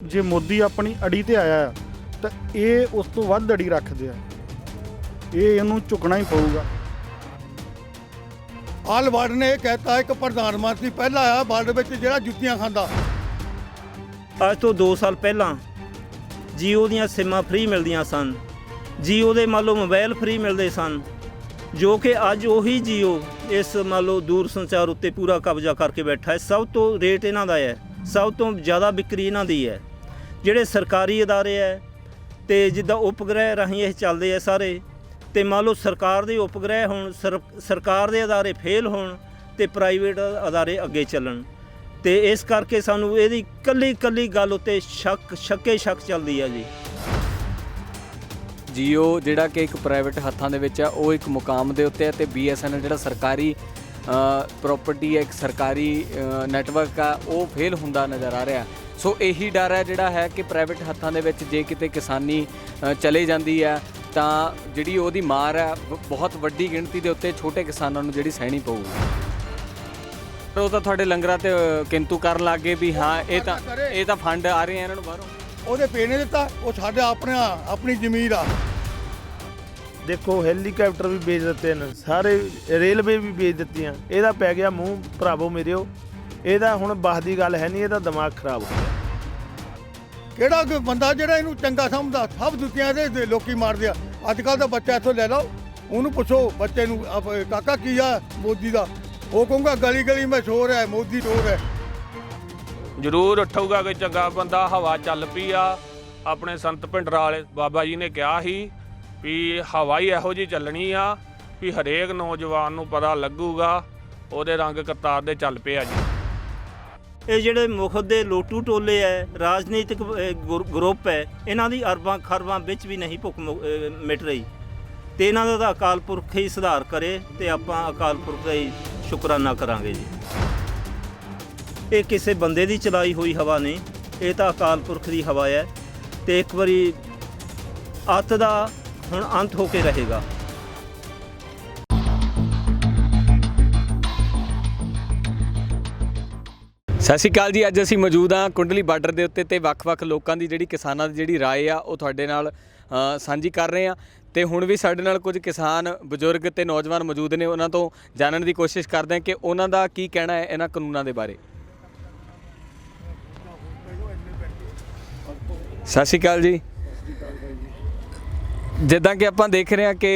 ਜੇ ਮੋਦੀ ਆਪਣੀ ਅੜੀ ਤੇ ਆਇਆ ਆ, ਤਾਂ ਇਹ ਉਸ ਤੋਂ ਵੱਧ ਅੜੀ ਰੱਖਦੇ ਆ। ਇਹ ਇਹਨੂੰ ਝੁਕਣਾ ਹੀ ਪਊਗਾ। ਆਲ ਵਰਡ ਨੇ ਇਹ ਕਹਿਤਾ ਹੈ ਕਿ ਪ੍ਰਧਾਨ ਮੰਤਰੀ ਪਹਿਲਾ ਆਇਆ ਵਰਲਡ ਵਿੱਚ ਜਿਹੜਾ ਜੁੱਤੀਆਂ ਖਾਂਦਾ। ਅੱਜ ਤੋਂ 2 ਸਾਲ ਪਹਿਲਾਂ ਜੀਓ ਦੀਆਂ ਸਿਮਾਂ ਫ੍ਰੀ ਮਿਲਦੀਆਂ ਸਨ। ਜੀਓ ਦੇ ਮੰਨ ਲਓ ਮੋਬਾਈਲ ਫ੍ਰੀ ਮਿਲਦੇ ਸਨ ਜੋ ਕਿ ਅੱਜ ਉਹੀ ਜੀਓ ਇਸ ਮੰਨ ਲਓ ਦੂਰ ਸੰਚਾਰ ਉੱਤੇ ਪੂਰਾ ਕਬਜ਼ਾ ਕਰਕੇ ਬੈਠਾ ਹੈ। ਸਭ ਤੋਂ ਰੇਟ ਇਹਨਾਂ ਦਾ ਹੈ ਸਭ ਤੋਂ ਜ਼ਿਆਦਾ ਵਿਕਰੀ ਇਹਨਾਂ ਦੀ ਹੈ। ਜਿਹੜੇ ਸਰਕਾਰੀ ਅਦਾਰੇ ਹੈ ਤੇ ਜਿੱਦਾਂ ਉਪਗ੍ਰਹਿ ਰਾਹੀਂ ਇਹ ਚੱਲਦੇ ਆ ਸਾਰੇ, ਤੇ ਮੰਨ ਲਓ ਸਰਕਾਰ ਦੇ ਉਪਗ੍ਰਹਿ ਹੋਣ ਸਰਕਾਰ ਦੇ ਅਦਾਰੇ ਫੇਲ ਹੋਣ, ਤੇ ਪ੍ਰਾਈਵੇਟ ਅਦਾਰੇ ਅੱਗੇ ਚੱਲਣ। ਤੇ ਇਸ ਕਰਕੇ ਸਾਨੂੰ ਇਹਦੀ ਕੱਲੀ ਕੱਲੀ ਗੱਲ ਉੱਤੇ ਸ਼ੱਕ ਸ਼ੱਕੇ ਸ਼ੱਕ ਚੱਲਦੀ ਹੈ ਜੀ। ਜੀਓ ਜਿਹੜਾ ਕਿ ਇੱਕ ਪ੍ਰਾਈਵੇਟ ਹੱਥਾਂ ਦੇ ਵਿੱਚ ਆ, ਉਹ ਇੱਕ ਮੁਕਾਮ ਦੇ ਉੱਤੇ ਹੈ ਤੇ BSNL ਜਿਹੜਾ ਸਰਕਾਰੀ ਪ੍ਰਾਪਰਟੀ ਹੈ, ਇੱਕ ਸਰਕਾਰੀ ਨੈਟਵਰਕ ਆ, ਉਹ ਫੇਲ ਹੁੰਦਾ ਨਜ਼ਰ ਆ ਰਿਹਾ। ਸੋ ਇਹੀ ਡਰ ਹੈ ਜਿਹੜਾ ਹੈ ਕਿ ਪ੍ਰਾਈਵੇਟ ਹੱਥਾਂ ਦੇ ਵਿੱਚ ਜੇ ਕਿਤੇ ਕਿਸਾਨੀ ਚਲੇ ਜਾਂਦੀ ਹੈ ਤਾਂ ਜਿਹੜੀ ਉਹਦੀ ਮਾਰ ਹੈ ਬਹੁਤ ਵੱਡੀ ਗਿਣਤੀ ਦੇ ਉੱਤੇ ਛੋਟੇ ਕਿਸਾਨਾਂ ਨੂੰ ਜਿਹੜੀ ਸਹਿਣੀ ਪਊਗੀ। ਪਰ ਉਹ ਤਾਂ ਤੁਹਾਡੇ ਲੰਗਰਾਂ ਤੇ ਕਿੰਤੂ ਕਰਨ ਲੱਗੇ ਵੀ ਹਾਂ ਇਹ ਤਾਂ ਇਹ ਤਾਂ ਫੰਡ ਆ ਰਹੇ ਆ ਇਹਨਾਂ ਨੂੰ ਬਾਹਰੋਂ। ਉਹਦੇ ਪੇ ਨੇ ਦਿੱਤਾ ਉਹ ਸਾਡੇ ਆਪਣਾ ਆਪਣੀ ਜ਼ਮੀਰ ਆ। ਦੇਖੋ ਹੈਲੀਕਾਪਟਰ ਵੀ ਵੇਚ ਦਿੱਤੇ ਨੇ ਸਾਰੇ ਰੇਲਵੇ ਵੀ ਵੇਚ ਦਿੱਤੀਆਂ। ਇਹਦਾ ਪੈ ਗਿਆ ਮੂੰਹ ਭਰਾਵੋ ਮੇਰਿਓ। ਇਹਦਾ ਹੁਣ ਬਸ ਦੀ ਗੱਲ ਹੈ ਨਹੀਂ ਇਹਦਾ ਦਿਮਾਗ ਖਰਾਬ ਹੋ ਗਿਆ। ਕਿਹੜਾ ਕੋਈ ਬੰਦਾ ਜਿਹੜਾ ਇਹਨੂੰ ਚੰਗਾ ਸਮਝਦਾ ਸਭ ਜੁੱਤੀਆਂ ਦੇ ਦੇ ਲੋਕੀ ਮਾਰਦੇ ਆ। ਅੱਜ ਕੱਲ ਦਾ ਬੱਚਾ ਇੱਥੋਂ ਲੈ ਲਓ ਉਹਨੂੰ ਪੁੱਛੋ ਬੱਚੇ ਨੂੰ ਆਪ- ਕਾਕਾ ਕੀ ਆ ਮੋਦੀ ਦਾ? ਉਹ ਕਹੂੰਗਾ ਗਲੀ ਗਲੀ ਮੈਂ ਸ਼ੋਰ ਹੈ ਮੋਦੀ ਸ਼ੋਰ ਹੈ। ਜ਼ਰੂਰ ਉੱਠੂਗਾ ਕੋਈ ਚੰਗਾ ਬੰਦਾ ਹਵਾ ਚੱਲ ਪਈ ਆ। ਆਪਣੇ ਸੰਤ ਭਿੰਡਰਾ ਵਾਲੇ ਬਾਬਾ ਜੀ ਨੇ ਕਿਹਾ ਸੀ ਵੀ ਹਵਾ ਹੀ ਇਹੋ ਜੀ ਚੱਲਣੀ ਆ ਵੀ ਹਰੇਕ ਨੌਜਵਾਨ ਨੂੰ ਪਤਾ ਲੱਗੂਗਾ ਉਹਦੇ ਰੰਗ ਕਰਤਾਰ ਦੇ ਚੱਲ ਪਏ ਆ ਜੀ। ਇਹ ਜਿਹੜੇ ਮੁਖ ਦੇ ਲੋਟੂ ਟੋਲੇ ਹੈ, ਰਾਜਨੀਤਿਕ ਗੁਰ- ਗਰੁੱਪ ਹੈ, ਇਹਨਾਂ ਦੀ ਅਰਬਾਂ ਖਰਬਾਂ ਵਿੱਚ ਵੀ ਨਹੀਂ ਭੁੱਖ ਮਿਟ ਰਹੀ। ਤੇ ਇਹਨਾਂ ਦਾ ਤਾਂ ਅਕਾਲ ਪੁਰਖ ਹੀ ਸੁਧਾਰ ਕਰੇ ਤੇ ਆਪਾਂ ਅਕਾਲ ਪੁਰਖ ਦਾ ਹੀ ਸ਼ੁਕਰਾਨਾ ਕਰਾਂਗੇ ਜੀ। ਇਹ ਕਿਸੇ ਬੰਦੇ ਦੀ ਚਲਾਈ ਹੋਈ ਹਵਾ ਨਹੀਂ, ਇਹ ਤਾਂ ਅਕਾਲ ਪੁਰਖ ਦੀ ਹਵਾ ਹੈ ਤੇ ਇੱਕ ਵਾਰੀ ਅੱਤ ਦਾ ਹੁਣ ਅੰਤ ਹੋ ਕੇ ਰਹੇਗਾ। ਸਤਿ ਸ਼੍ਰੀ ਅਕਾਲ ਜੀ ਅੱਜ ਅਸੀਂ ਮੌਜੂਦ ਹਾਂ ਕੁੰਡਲੀ ਬਾਰਡਰ ਦੇ ਉੱਤੇ ਤੇ ਵੱਖ-ਵੱਖ ਲੋਕਾਂ ਦੀ ਜਿਹੜੀ ਕਿਸਾਨਾਂ ਦੀ ਜਿਹੜੀ رائے ਆ ਉਹ ਤੁਹਾਡੇ ਨਾਲ ਅ, ਸਾਂਝੀ ਕਰ ਰਹੇ ਆ ਤੇ ਹੁਣ ਵੀ ਸਾਡੇ ਨਾਲ ਕੁਝ ਕਿਸਾਨ ਬਜ਼ੁਰਗ ਤੇ ਨੌਜਵਾਨ ਮੌਜੂਦ ਨੇ ਉਹਨਾਂ ਤੋਂ ਜਾਣਨ ਦੀ ਕੋਸ਼ਿਸ਼ ਕਰਦੇ ਹਾਂ ਕਿ ਉਹਨਾਂ ਦਾ ਕੀ ਕਹਿਣਾ ਹੈ ਇਹਨਾਂ ਕਾਨੂੰਨਾਂ ਦੇ ਬਾਰੇ ਸਤਿ ਸ਼੍ਰੀ ਅਕਾਲ ਜੀ ਜਿੱਦਾਂ ਕਿ ਆਪਾਂ ਦੇਖ ਰਹੇ ਹਾਂ ਕਿ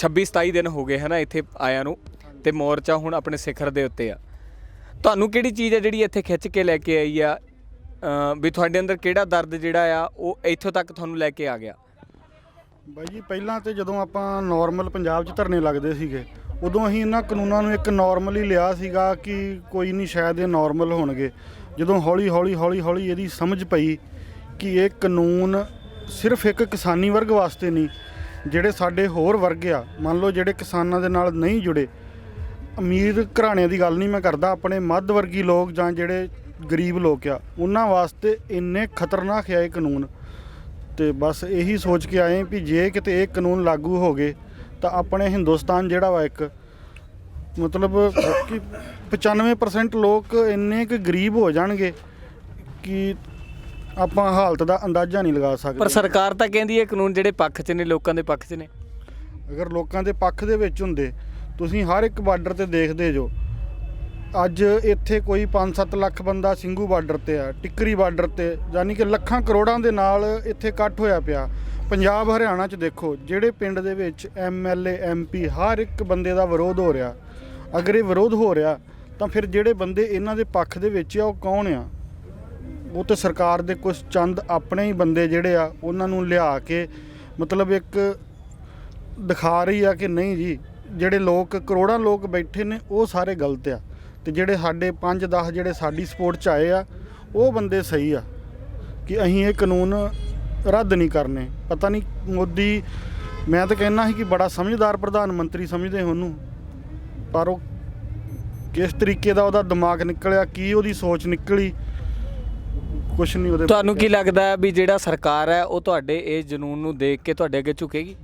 26 27 ਦਿਨ ਹੋ ਗਏ ਹਨਾ ਇੱਥੇ ਆਇਆਂ ਨੂੰ ਤੇ ਮੋਰਚਾ ਹੁਣ ਆਪਣੇ ਸਿਖਰ ਦੇ ਉੱਤੇ ਆ ਤੁਹਾਨੂੰ ਕਿਹੜੀ ਚੀਜ਼ ਹੈ ਜਿਹੜੀ ਇੱਥੇ ਖਿੱਚ ਕੇ ਲੈ ਕੇ ਆਈ ਆ? ਵੀ ਤੁਹਾਡੇ ਅੰਦਰ ਕਿਹੜਾ ਦਰਦ ਜਿਹੜਾ ਆ, ਉਹ ਇੱਥੋਂ ਤੱਕ ਤੁਹਾਨੂੰ ਲੈ ਕੇ ਆ ਗਿਆ? ਬਾਈ ਜੀ, ਪਹਿਲਾਂ ਤੇ ਜਦੋਂ ਆਪਾਂ ਨਾਰਮਲ ਪੰਜਾਬ 'ਚ ਧਰਨੇ ਲੱਗਦੇ ਸੀਗੇ, ਉਦੋਂ ਅਸੀਂ ਇਹਨਾਂ ਕਾਨੂੰਨਾਂ ਨੂੰ ਇੱਕ ਨਾਰਮਲ ਹੀ ਲਿਆ ਸੀਗਾ ਕਿ ਕੋਈ ਨਹੀਂ, ਸ਼ਾਇਦ ਇਹ ਨਾਰਮਲ ਹੋਣਗੇ। ਜਦੋਂ ਹੌਲੀ ਹੌਲੀ ਹੌਲੀ ਹੌਲੀ ਇਹਦੀ ਸਮਝ ਪਈ ਕਿ ਇਹ ਕਾਨੂੰਨ ਸਿਰਫ ਇੱਕ ਕਿਸਾਨੀ ਵਰਗ ਵਾਸਤੇ ਨਹੀਂ, ਜਿਹੜੇ ਸਾਡੇ ਹੋਰ ਵਰਗ ਆ, ਮੰਨ ਲਓ ਜਿਹੜੇ ਕਿਸਾਨਾਂ ਦੇ ਨਾਲ ਨਹੀਂ ਜੁੜੇ ਅਮੀਰ ਘਰਾਣਿਆਂ ਦੀ ਗੱਲ ਨਹੀਂ ਮੈਂ ਕਰਦਾ ਆਪਣੇ ਮੱਧ ਵਰਗੀ ਲੋਕ ਜਾਂ ਜਿਹੜੇ ਗਰੀਬ ਲੋਕ ਆ ਉਹਨਾਂ ਵਾਸਤੇ ਇੰਨੇ ਖਤਰਨਾਕ ਹੈ ਇਹ ਕਾਨੂੰਨ। ਤੇ ਬਸ ਇਹੀ ਸੋਚ ਕੇ ਆਏ ਵੀ ਜੇ ਕਿਤੇ ਇਹ ਕਾਨੂੰਨ ਲਾਗੂ ਹੋ ਗਏ ਤਾਂ ਆਪਣੇ ਹਿੰਦੁਸਤਾਨ ਜਿਹੜਾ ਵਾ ਇੱਕ ਮਤਲਬ ਕਿ 95% ਲੋਕ ਇੰਨੇ ਕੁ ਗਰੀਬ ਹੋ ਜਾਣਗੇ ਕਿ ਆਪਾਂ ਹਾਲਤ ਦਾ ਅੰਦਾਜ਼ਾ ਨਹੀਂ ਲਗਾ ਪਰ ਸਕਦੇ ਸਰਕਾਰ ਤਾਂ ਕਹਿੰਦੀ ਹੈ ਕਾਨੂੰਨ ਜਿਹੜੇ ਪੱਖ 'ਚ ਨੇ ਲੋਕਾਂ ਦੇ ਪੱਖ 'ਚ ਨੇ। ਅਗਰ ਲੋਕਾਂ ਦੇ ਪੱਖ ਦੇ ਵਿੱਚ ਹੁੰਦੇ ਤੁਸੀਂ ਹਰ ਇੱਕ ਬਾਰਡਰ ਤੇ ਦੇਖਦੇ ਜੋ। ਅੱਜ ਇੱਥੇ ਕੋਈ 5-7 ਲੱਖ ਬੰਦਾ ਸਿੰਘੂ ਬਾਰਡਰ ਤੇ ਆ, ਟਿੱਕਰੀ ਬਾਰਡਰ ਤੇ, ਯਾਨੀ ਕਿ ਲੱਖਾਂ ਕਰੋੜਾਂ ਦੇ ਨਾਲ ਇੱਥੇ ਇਕੱਠ ਹੋਇਆ ਪਿਆ। ਪੰਜਾਬ, ਹਰਿਆਣਾ 'ਚ ਦੇਖੋ, ਜਿਹੜੇ ਪਿੰਡ ਦੇ ਵਿੱਚ ਐਮਐਲਏ ਐਮਪੀ ਹਰ ਇੱਕ ਬੰਦੇ ਦਾ ਵਿਰੋਧ ਹੋ ਰਿਹਾ। ਅਗਰ ਇਹ ਵਿਰੋਧ ਹੋ ਰਿਹਾ, ਤਾਂ ਫਿਰ ਜਿਹੜੇ ਬੰਦੇ ਇਹਨਾਂ ਦੇ ਪੱਖ ਦੇ ਵਿੱਚ ਆ, ਉਹ ਕੌਣ ਆ? ਉਹ ਤੇ ਸਰਕਾਰ ਦੇ ਕੁਝ ਚੰਦ ਆਪਣੇ ਹੀ ਬੰਦੇ ਜਿਹੜੇ ਆ, ਉਹਨਾਂ ਨੂੰ ਲਿਆ ਕੇ ਮਤਲਬ ਇੱਕ ਦਿਖਾ ਰਹੀ ਆ ਕਿ ਨਹੀਂ ਜੀ। ਜਿਹੜੇ ਲੋਕ, ਕਰੋੜਾਂ ਲੋਕ ਬੈਠੇ ਨੇ, ਉਹ ਸਾਰੇ ਗਲਤ ਆ। ਤੇ ਜਿਹੜੇ ਸਾਡੇ 5-10 ਜਿਹੜੇ ਸਾਡੀ ਸਪੋਰਟ ਚ ਆਏ ਆ, ਉਹ ਬੰਦੇ ਸਹੀ ਆ ਕਿ ਅਸੀਂ ਇਹ ਕਾਨੂੰਨ ਰੱਦ ਨਹੀਂ ਕਰਨੇ। ਪਤਾ ਨਹੀਂ ਮੋਦੀ, ਮੈਂ ਤਾਂ ਕਹਿਣਾ ਸੀ ਕਿ ਬੜਾ ਸਮਝਦਾਰ ਪ੍ਰਧਾਨ ਮੰਤਰੀ ਸਮਝਦੇ ਉਹਨੂੰ, ਪਰ ਉਹ ਕਿਸ ਤਰੀਕੇ ਦਾ ਉਹਦਾ ਦਿਮਾਗ ਨਿਕਲਿਆ, ਕੀ ਉਹਦੀ ਸੋਚ ਨਿਕਲੀ, ਕੁਛ ਨਹੀਂ ਉਹਦੇ ਤੁਹਾਨੂੰ ਕੀ ਲੱਗਦਾ ਵੀ ਜਿਹੜਾ ਸਰਕਾਰ ਹੈ, ਉਹ ਤੁਹਾਡੇ ਇਹ ਜਨੂਨ ਨੂੰ ਦੇਖ ਕੇ ਤੁਹਾਡੇ ਅੱਗੇ ਝੁਕੇਗੀ?